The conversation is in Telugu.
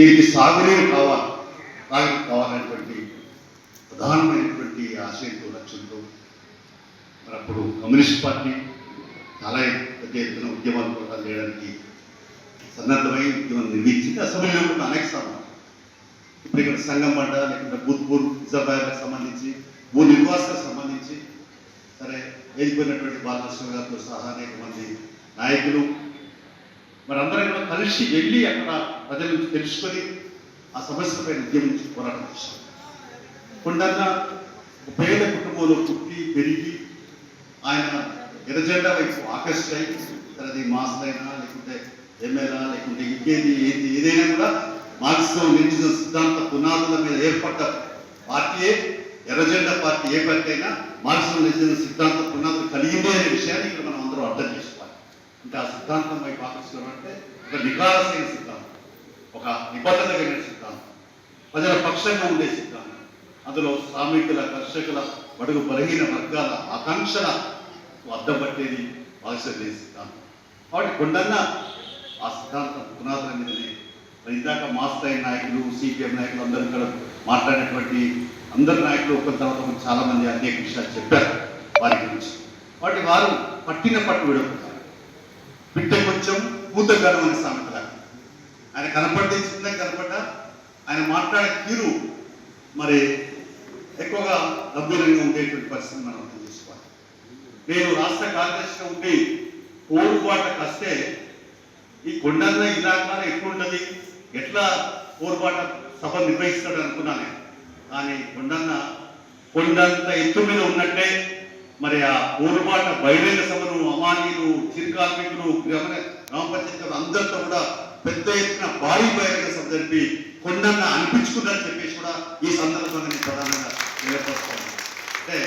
దీనికి సాగునీరు కావాలి సాగునీరు కావాలనేటువంటి ప్రధానమైనటువంటి ఆశయంతో లక్ష్యంతో మరి అప్పుడు కమ్యూనిస్ట్ పార్టీ చాలా పెద్ద ఎత్తున ఉద్యమాలు కూడా చేయడానికి సన్నద్ధమై ఉద్యమం నిర్మించింది. అసెంబ్లీలో కూడా అనేక సార్లు. ఇప్పుడు ఇక్కడ సంఘం పంట లేకుంటే భూత్పూర్ రిజర్వాయర్లకు సంబంధించి భూ నిర్వాసాలకు సంబంధించి సరే వెళ్ళిపోయినటువంటి బాలకృష్ణ గారితో సహా అనేక మంది నాయకులు మరి అందరం కూడా కలిసి వెళ్ళి అక్కడ ప్రజల నుంచి తెలుసుకొని ఆ సమస్యపై ఉద్యమించి పోరాటం చేశాం కొండన్న ఒక పేద కుటుంబంలో పుట్టి పెరిగి ఆయన ఎర్రజెండా వైపు ఆకర్షిత అయి మాస్టర్ అయినా లేకుంటే ఎమ్మెల్యే లేకుంటే ఇంకేది ఏది ఏదైనా కూడా మార్క్సిజం లెనినిజం సిద్ధాంత పునాదుల మీద ఏర్పడ్డ పార్టీయే ఎర్రజెండా పార్టీ ఏ పార్టీ అయినా మార్క్సిజం లెనినిజం సిద్ధాంత పునాదులు కలిగిందే అనే విషయాన్ని ఇక్కడ మనం అందరూ అర్థం చేసుకోవాలి. అంటే ఆ సిద్ధాంతం వైపు ఆకర్షించడం అంటే ఒక నికారసైన సిద్ధాంతం ఒక నిబద్ధత కలిగిన సిద్ధాంతం ప్రజల పక్షంగా ఉండే సిద్ధాంతం అందులో శ్రామికుల కర్షకుల బడుగు బలహీన వర్గాల ఆకాంక్షల అద్దం పట్టేది భావించలేదు సిద్ధాంతం కాబట్టి కొండన్న ఆ సిద్ధాంతం పునాదుల మీదనే. మరి ఇందాక మాస్తాయి నాయకులు సిపిఎం నాయకులు అందరూ ఇక్కడ మాట్లాడినటువంటి అందరి నాయకులు ఒక్క తర్వాత చాలామంది చాలా మంది అనేక విషయాలు చెప్పారు వారి గురించి. వాటి వారు పట్టిన పట్టు విడవుతారు బిడ్డ కొంచెం పూత గడవని సామెతలా ఆయన కనపడితే చిన్నగా కనపడ్డా? ఆయన మాట్లాడే తీరు మరి ఎక్కువగా గంభీరంగా ఉండేటువంటి పరిస్థితి మనం అర్థం చేసుకోవాలి. నేను రాష్ట్ర కార్యదర్శిగా ఉండి పోరుబాటకు వస్తే ఈ కొండన్న ఇలాగా ఎట్లుంటది? ఎట్లా పోరుబాట సభ నిర్వహిస్తాడు అనుకున్నాను కానీ కొండన్న కొండంత ఎత్తు మీద ఉన్నట్టే మరి ఆ పోరుబాట బహిరంగ సభను అమానీయులు చిరుకార్మికులు గ్రామ గ్రామ పంచాయతీలు అందరితో కూడా పెద్ద ఎత్తున భారీ బహిరంగ సభ జరిపి కొండన్న అనిపించుకున్నారని చెప్పేసి కూడా ఈ సందర్భంగా ప్రధానంగా తెలియపరుస్తాను. అంటే